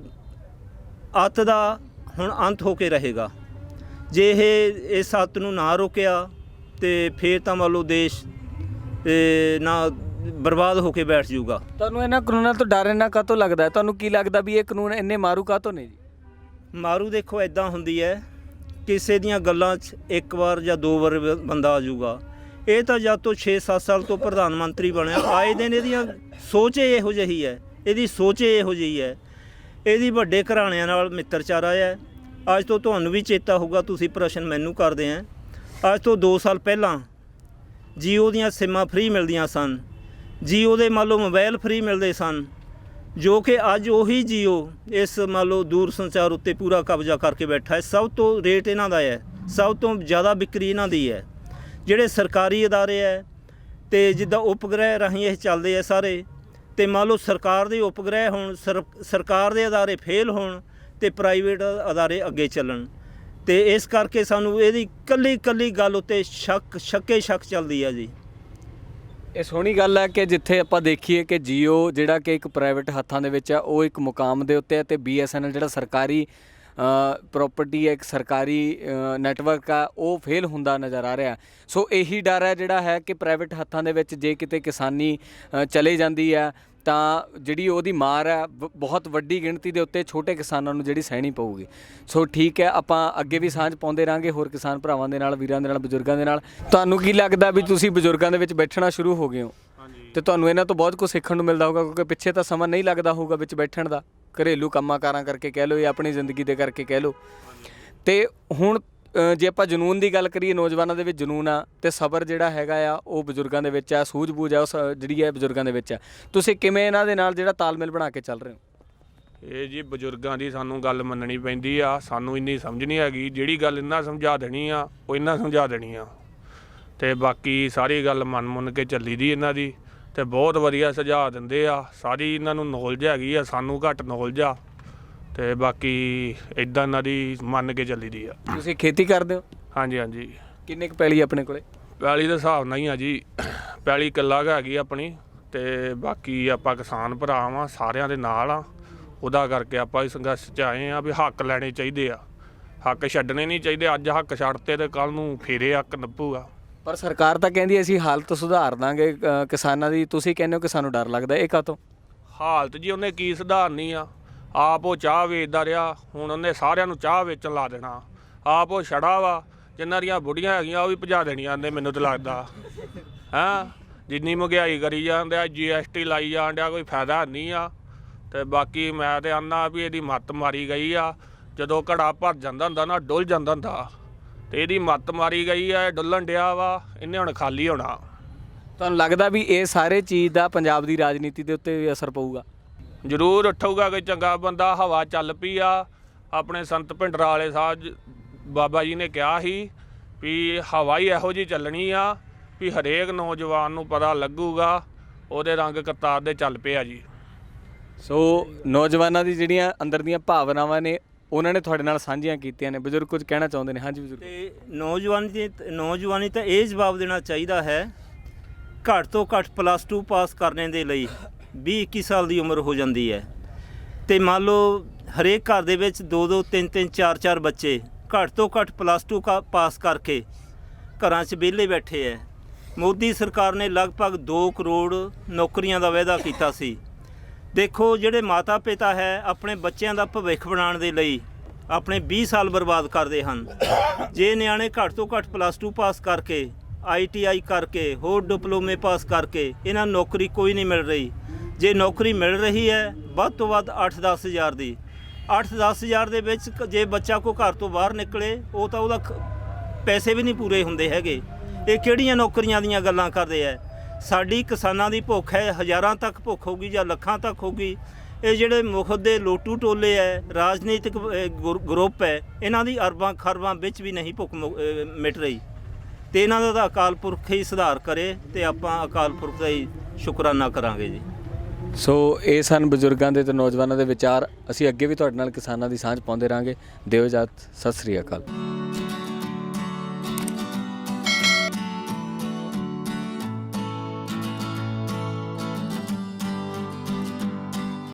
ਅੱਤ ਦਾ ਹੁਣ ਅੰਤ ਹੋ ਕੇ ਰਹੇਗਾ। ਜੇ ਇਹ ਇਸ ਅੱਤ ਨੂੰ ਨਾ ਰੋਕਿਆ ਤੇ ਫੇਰ ਤਾਂ ਮੰਨ ਲਓ ਦੇਸ਼ ਇਹ ਨਾ ਬਰਬਾਦ ਹੋ ਕੇ ਬੈਠ ਜਾਊਗਾ। ਤੁਹਾਨੂੰ ਇਹਨਾਂ ਕਾਨੂੰਨਾਂ ਤੋਂ ਡਰ ਇੰਨਾ ਕਾਹਤੋਂ ਲੱਗਦਾ ਹੈ? ਤੁਹਾਨੂੰ ਕੀ ਲੱਗਦਾ ਵੀ ਇਹ ਕਾਨੂੰਨ ਇੰਨੇ ਮਾਰੂ ਕਾਹਤੋਂ ਨੇ ਜੀ? ਮਾਰੂ ਦੇਖੋ ਐਦਾਂ ਹੁੰਦੀ ਹੈ ਕਿਸੇ ਦੀਆਂ ਗੱਲਾਂ 'ਚ ਇੱਕ ਵਾਰ ਜਾਂ ਦੋ ਵਾਰ ਬ- ਬੰਦਾ ਆ ਜਾਊਗਾ। ਇਹ ਤਾਂ ਜਦ ਤੋਂ 6-7 ਸਾਲ ਤੋਂ ਪ੍ਰਧਾਨ ਮੰਤਰੀ ਬਣਿਆ ਆਏ ਦਿਨ ਇਹਦੀਆਂ ਸੋਚ ਹੀ ਇਹੋ ਜਿਹੀ ਹੈ। ਇਹਦੀ ਸੋਚ ਹੀ ਇਹੋ ਜਿਹੀ ਹੈ। ਇਹਦੀ ਵੱਡੇ ਘਰਾਣਿਆਂ ਨਾਲ ਮਿੱਤਰਚਾਰਾ ਹੈ। ਅੱਜ ਤੋਂ ਤੁਹਾਨੂੰ ਵੀ ਚੇਤਾ ਹੋਊਗਾ ਤੁਸੀਂ ਪ੍ਰਸ਼ਨ ਮੈਨੂੰ ਕਰਦੇ ਆ। ਅੱਜ ਤੋਂ 2 ਸਾਲ ਪਹਿਲਾਂ ਜੀਓ ਦੀਆਂ ਸਿਮਾਂ ਫ੍ਰੀ ਮਿਲਦੀਆਂ ਸਨ। ਜੀਓ ਦੇ ਮੰਨ ਲਓ ਮੋਬਾਈਲ ਫ੍ਰੀ ਮਿਲਦੇ ਸਨ, ਜੋ ਕਿ ਅੱਜ ਉਹੀ ਜੀਓ ਇਸ ਮੰਨ ਲਓ ਦੂਰ ਸੰਚਾਰ ਉੱਤੇ ਪੂਰਾ ਕਬਜ਼ਾ ਕਰਕੇ ਬੈਠਾ ਹੈ। ਸਭ ਤੋਂ ਰੇਟ ਇਹਨਾਂ ਦਾ ਹੈ, ਸਭ ਤੋਂ ਜ਼ਿਆਦਾ ਵਿਕਰੀ ਇਹਨਾਂ ਦੀ ਹੈ। ਜਿਹੜੇ ਸਰਕਾਰੀ ਅਦਾਰੇ ਹੈ ਤੇ ਜਿੱਦਾਂ ਉਪਗ੍ਰਹਿ ਰਾਹੀਂ ਇਹ ਚੱਲਦੇ ਆ ਸਾਰੇ, ਤੇ ਮੰਨ ਲਓ ਸਰਕਾਰ ਦੇ ਉਪਗ੍ਰਹਿ ਹੋਣ ਸਰਕਾਰ ਦੇ ਅਦਾਰੇ ਫੇਲ ਹੋਣ ਤੇ ਪ੍ਰਾਈਵੇਟ ਅਦਾਰੇ ਅੱਗੇ ਚੱਲਣ। ਤੇ ਇਸ ਕਰਕੇ ਸਾਨੂੰ ਇਹਦੀ ਕੱਲੀ ਕੱਲੀ ਗੱਲ ਉੱਤੇ ਸ਼ੱਕ ਸ਼ੱਕੇ ਸ਼ੱਕ ਚੱਲਦੀ ਹੈ ਜੀ। ਇਹ ਸੋਹਣੀ ਗੱਲ ਹੈ ਕਿ ਜਿੱਥੇ ਆਪਾਂ ਦੇਖੀਏ ਕਿ ਜੀਓ ਜਿਹੜਾ ਕਿ ਇੱਕ ਪ੍ਰਾਈਵੇਟ ਹੱਥਾਂ ਦੇ ਵਿੱਚ ਹੈ ਉਹ ਇੱਕ ਮੁਕਾਮ ਦੇ ਉੱਤੇ ਹੈ ਤੇ BSNL ਜਿਹੜਾ ਸਰਕਾਰੀ ਪ੍ਰਾਪਰਟੀ ਹੈ, ਇੱਕ ਸਰਕਾਰੀ ਨੈਟਵਰਕ ਆ, ਉਹ ਫੇਲ ਹੁੰਦਾ ਨਜ਼ਰ ਆ ਰਿਹਾ। ਸੋ ਇਹੀ ਡਰ ਹੈ ਜਿਹੜਾ ਹੈ ਕਿ ਪ੍ਰਾਈਵੇਟ ਹੱਥਾਂ ਦੇ ਵਿੱਚ ਜੇ ਕਿਤੇ ਕਿਸਾਨੀ ਚਲੇ ਜਾਂਦੀ ਹੈ ਤਾਂ ਜਿਹੜੀ ਉਹਦੀ ਮਾਰ ਹੈ ਬਹੁਤ ਵੱਡੀ ਗਿਣਤੀ ਦੇ ਉੱਤੇ ਛੋਟੇ ਕਿਸਾਨਾਂ ਨੂੰ ਜਿਹੜੀ ਸਹਿਣੀ ਪਊਗੀ। ਸੋ ਠੀਕ ਹੈ ਆਪਾਂ ਅੱਗੇ ਵੀ ਸਾਂਝ ਪਾਉਂਦੇ ਰਾਂਗੇ ਹੋਰ ਕਿਸਾਨ ਭਰਾਵਾਂ ਦੇ ਨਾਲ ਵੀਰਾਂ ਦੇ ਨਾਲ ਬਜ਼ੁਰਗਾਂ ਦੇ ਨਾਲ। ਤੁਹਾਨੂੰ ਕੀ ਲੱਗਦਾ ਵੀ ਤੁਸੀਂ ਬਜ਼ੁਰਗਾਂ ਦੇ ਵਿੱਚ ਬੈਠਣਾ ਸ਼ੁਰੂ ਹੋ ਗਏ ਹੋ? ਤੇ ਤੁਹਾਨੂੰ ਇਹਨਾਂ ਤੋਂ ਬਹੁਤ ਕੁਝ ਸਿੱਖਣ ਨੂੰ ਮਿਲਦਾ ਹੋਊਗਾ ਕਿਉਂਕਿ ਪਿੱਛੇ ਤਾਂ ਸਮਾਂ ਨਹੀਂ ਲੱਗਦਾ ਹੋਊਗਾ ਵਿੱਚ ਬੈਠਣ ਦਾ। ਘਰੇਲੂ ਕੰਮਾਂ ਕਾਰਾਂ ਕਰਕੇ ਕਹਿ ਲਓ ਜਾਂ ਆਪਣੀ ਜ਼ਿੰਦਗੀ ਦੇ ਕਰਕੇ ਕਹਿ ਲਓ। ਤੇ ਹੁਣ ਜੇ ਆਪਾਂ ਜਨੂਨ ਦੀ ਗੱਲ ਕਰੀਏ, ਨੌਜਵਾਨਾਂ ਦੇ ਵਿੱਚ ਜਨੂਨ ਆ ਤੇ ਸਬਰ ਜਿਹੜਾ ਹੈਗਾ ਆ, ਉਹ ਬਜ਼ੁਰਗਾਂ ਦੇ ਵਿੱਚ ਆ, ਸੂਝ-ਬੂਝ ਆ, ਉਹ ਸ- ਜਿਹੜੀ ਹੈ ਬਜ਼ੁਰਗਾਂ ਦੇ ਵਿੱਚ ਆ। ਤੁਸੀਂ ਕਿਵੇਂ ਇਹਨਾਂ ਦੇ ਨਾਲ ਜਿਹੜਾ ਤਾਲਮੇਲ ਬਣਾ ਕੇ ਚੱਲ ਰਹੇ ਹੋ? ਇਹ ਜੀ ਬਜ਼ੁਰਗਾਂ ਦੀ ਸਾਨੂੰ ਗੱਲ ਮੰਨਣੀ ਪੈਂਦੀ ਆ, ਸਾਨੂੰ ਇੰਨੀ ਸਮਝ ਨਹੀਂ ਹੈਗੀ, ਜਿਹੜੀ ਗੱਲ ਇਹਨਾਂ ਸਮਝਾ ਦੇਣੀ ਆ, ਉਹ ਇਹਨਾਂ ਸਮਝਾ ਦੇਣੀ ਆ। ਤੇ ਬਾਕੀ ਸਾਰੀ ਗੱਲ ਮੰਨ ਮੁੰਨ ਕੇ ਚੱਲੀ ਦੀ ਇਹਨਾਂ ਦੀ, ਤੇ ਬਹੁਤ ਵਧੀਆ ਸੁਝਾਅ ਦਿੰਦੇ ਆ, ਸਾਰੀ ਇਹਨਾਂ ਨੂੰ ਨੌਲੇਜ ਹੈਗੀ ਆ, ਸਾਨੂੰ ਘੱਟ ਨੌਲੇਜ ਆ। ਤੇ ਬਾਕੀ ਇਦਾਂ ਇਹਨਾਂ ਦੀ ਮੰਨ ਕੇ ਚੱਲੀ ਦੀ ਆ। ਤੁਸੀਂ ਖੇਤੀ ਕਰਦੇ ਹੋ? ਹਾਂਜੀ ਹਾਂਜੀ। ਕਿੰਨੇ ਕੁ ਪੈਲੀ ਆਪਣੇ ਕੋਲੇ? ਪੈਲੀ ਦੇ ਹਿਸਾਬ ਨਾਲ ਹੀ ਆ ਜੀ। ਪੈਲੀ ਕਿੱਲਾ ਕੁ ਹੈਗੀ ਆਪਣੀ ਤੇ ਬਾਕੀ ਆਪਾਂ ਕਿਸਾਨ ਭਰਾ ਵਾਂ ਸਾਰਿਆਂ ਦੇ ਨਾਲ ਆ। ਉਹਦਾ ਕਰਕੇ ਆਪਾਂ ਇਸ ਸੰਘਰਸ਼ 'ਚ ਆਏ ਆ ਵੀ ਹੱਕ ਲੈਣੇ ਚਾਹੀਦੇ ਆ। ਹੱਕ ਛੱਡਣੇ ਨਹੀਂ ਚਾਹੀਦੇ। ਅੱਜ ਹੱਕ ਛੱਡਤੇ ਤੇ ਕੱਲ ਨੂੰ ਫੇਰੇ ਹੱਕ ਨੱਪੂਗਾ। ਪਰ ਸਰਕਾਰ ਤਾਂ ਕਹਿੰਦੀ ਅਸੀਂ ਹਾਲਤ ਸੁਧਾਰ ਦਾਂਗੇ। ਅ, ਕਿਸਾਨਾਂ ਦੀ ਤੁਸੀਂ ਕਹਿੰਦੇ ਹੋ ਕਿ ਸਾਨੂੰ ਡਰ ਲੱਗਦਾ। ਇਹ ਕਾਤੋਂ ਹਾਲਤ ਜੀ ਉਹਨੇ ਕੀ ਸੁਧਾਰਨੀ ਆ? ਆਪ ਉਹ ਚਾਹ ਵੇਚਦਾ ਰਿਹਾ, ਹੁਣ ਉਹਨੇ ਸਾਰਿਆਂ ਨੂੰ ਚਾਹ ਵੇਚਣ ਲਾ ਦੇਣਾ। ਆਪ ਉਹ ਛੜਾ ਵਾ ਜਿਨ੍ਹਾਂ ਦੀਆਂ ਬੁੱਢੀਆਂ ਹੈਗੀਆਂ ਉਹ ਵੀ ਭਜਾ ਦੇਣੀਆਂ ਨੇ ਮੈਨੂੰ ਤਾਂ ਲੱਗਦਾ। ਹਾਂ? ਜਿੰਨੀ ਮਹਿੰਗਾਈ ਕਰੀ ਜਾਂਦੇ ਆ ਜੀਐਸਟੀ ਲਾਈ ਜਾਂਦਿਆ ਕੋਈ ਫਾਇਦਾ ਨਹੀਂ ਆ। ਤੇ ਬਾਕੀ ਮੈਂ ਤੇ ਆਨਾ ਵੀ ਇਹਦੀ ਮੱਤ ਮਾਰੀ ਗਈ ਆ, ਜਦੋਂ ਘੜਾ ਭਰ ਜਾਂਦਾ ਹੁੰਦਾ ਨਾ, ਡੁੱਲ ਜਾਂਦਾ ਹੁੰਦਾ। ਤੇ ਇਹਦੀ ਮੱਤ ਮਾਰੀ ਗਈ ਆ, ਇਹ ਡੁੱਲਣ ਡਿਆ ਵਾ, ਇਹਨੇ ਹੁਣ ਖਾਲੀ ਹੋਣਾ। ਤੁਹਾਨੂੰ ਲੱਗਦਾ ਵੀ ਇਹ ਸਾਰੇ ਚੀਜ਼ ਦਾ ਪੰਜਾਬ ਦੀ ਰਾਜਨੀਤੀ ਦੇ ਉੱਤੇ ਵੀ ਅਸਰ ਪਊਗਾ? ਜ਼ਰੂਰ ਉੱਠੂਗਾ ਕੋਈ ਚੰਗਾ ਬੰਦਾ ਹਵਾ ਚੱਲ ਪਈ ਆ। ਆਪਣੇ ਸੰਤ ਭਿੰਡਰਾ ਵਾਲੇ ਸਾਹਿਬ ਬਾਬਾ ਜੀ ਨੇ ਕਿਹਾ ਸੀ ਵੀ ਹਵਾ ਹੀ ਇਹੋ ਜੀ ਚੱਲਣੀ ਆ ਵੀ ਹਰੇਕ ਨੌਜਵਾਨ ਨੂੰ ਪਤਾ ਲੱਗੂਗਾ ਉਹਦੇ ਰੰਗ ਕਰਤਾਰ ਦੇ ਚੱਲ ਪਿਆ ਜੀ। ਸੋ ਨੌਜਵਾਨਾਂ ਦੀ ਜਿਹੜੀਆਂ ਅੰਦਰ ਦੀਆਂ ਭਾਵਨਾਵਾਂ ਨੇ ਉਹਨਾਂ ਨੇ ਤੁਹਾਡੇ ਨਾਲ ਸਾਂਝੀਆਂ ਕੀਤੀਆਂ ਨੇ। ਬਜ਼ੁਰਗ ਕੁਝ ਕਹਿਣਾ ਚਾਹੁੰਦੇ ਨੇ? ਹਾਂਜੀ ਬਜ਼ੁਰਗ। ਤੇ ਨੌਜਵਾਨੀ ਦੀ ਨੌਜਵਾਨੀ ਤਾਂ ਇਹ ਜਵਾਬ ਦੇਣਾ ਚਾਹੀਦਾ ਹੈ ਘੱਟ ਤੋਂ ਘੱਟ ਪਲੱਸ 2 ਪਾਸ ਕਰਨੇ ਦੇ ਲਈ। 20 21 ਸਾਲ ਦੀ ਉਮਰ ਹੋ ਜਾਂਦੀ ਹੈ। ਤੇ ਮੰਨ ਲਓ ਹਰੇਕ ਘਰ ਦੇ ਵਿੱਚ 2 2 3 3 4 4 ਬੱਚੇ ਘੱਟ ਤੋਂ ਘੱਟ ਪਲੱਸ 2 ਕਾ ਪਾਸ ਕਰਕੇ ਘਰਾਂ 'ਚ ਵਿਹਲੇ ਬੈਠੇ ਐ ਮੋਦੀ ਸਰਕਾਰ ਨੇ ਲਗਭਗ 2 ਕਰੋੜ ਨੌਕਰੀਆਂ ਦਾ ਵਾਅਦਾ ਕੀਤਾ ਸੀ। ਦੇਖੋ ਜਿਹੜੇ ਮਾਤਾ ਪਿਤਾ ਹੈ, ਆਪਣੇ ਬੱਚਿਆਂ ਦਾ ਭਵਿੱਖ ਬਣਾਉਣ ਦੇ ਲਈ ਆਪਣੇ 20 ਸਾਲ ਬਰਬਾਦ ਕਰਦੇ ਹਨ। ਜੇ ਨਿਆਣੇ ਘੱਟ ਤੋਂ ਘੱਟ ਪਲੱਸ 2 ਪਾਸ ਕਰਕੇ ਆਈਟੀਆਈ ਕਰਕੇ, ਹੋਰ ਡਿਪਲੋਮੇ ਪਾਸ ਕਰਕੇ, ਇਹਨਾਂ ਨੂੰ ਨੌਕਰੀ ਕੋਈ ਨਹੀਂ ਮਿਲ ਰਹੀ। ਜੇ ਨੌਕਰੀ ਮਿਲ ਰਹੀ ਹੈ, ਵੱਧ ਤੋਂ ਵੱਧ 8-10 ਹਜ਼ਾਰ ਦੀ। 8-10 ਹਜ਼ਾਰ ਦੇ ਵਿੱਚ ਜੇ ਬੱਚਾ ਕੋ ਘਰ ਤੋਂ ਬਾਹਰ ਨਿਕਲੇ, ਉਹ ਤਾਂ ਉਹਦਾ ਖ- ਪੈਸੇ ਵੀ ਨਹੀਂ ਪੂਰੇ ਹੁੰਦੇ ਹੈਗੇ। ਇਹ ਕਿਹੜੀਆਂ ਨੌਕਰੀਆਂ ਦੀਆਂ ਗੱਲਾਂ ਕਰਦੇ ਐ ਸਾਡੀ ਕਿਸਾਨਾਂ ਦੀ ਭੁੱਖ ਹੈ, ਹਜ਼ਾਰਾਂ ਤੱਕ ਭੁੱਖ ਹੋਊਗੀ ਜਾਂ ਲੱਖਾਂ ਤੱਕ ਹੋਊਗੀ। ਇਹ ਜਿਹੜੇ ਮੁਖਤ ਦੇ ਲੋਟੂ ਟੋਲੇ ਐ ਰਾਜਨੀਤਿਕ ਗੁਰ- ਗਰੁੱਪ ਹੈ, ਇਹਨਾਂ ਦੀ ਅਰਬਾਂ ਖਰਬਾਂ ਵਿੱਚ ਵੀ ਨਹੀਂ ਭੁੱਖ ਮਿਟ ਰਹੀ। ਤੇ ਇਹਨਾਂ ਦਾ ਤਾਂ ਅਕਾਲ ਪੁਰਖ ਹੀ ਸੁਧਾਰ ਕਰੇ ਤੇ ਆਪਾਂ ਅਕਾਲ ਪੁਰਖ ਦਾ ਹੀ ਸ਼ੁਕਰਾਨਾ ਕਰਾਂਗੇ ਜੀ। ਸੋ ਇਹ ਸਨ ਬਜ਼ੁਰਗਾਂ ਦੇ ਤੇ ਨੌਜਵਾਨਾਂ ਦੇ ਵਿਚਾਰ। ਅਸੀਂ ਅੱਗੇ ਵੀ ਤੁਹਾਡੇ ਨਾਲ ਕਿਸਾਨਾਂ ਦੀ ਸਾਂਝ ਪਾਉਂਦੇ ਰਾਂਗੇ ਦਿਓ ਇਜਾਜ਼ਤ। ਸਤਿ ਸ੍ਰੀ ਅਕਾਲ।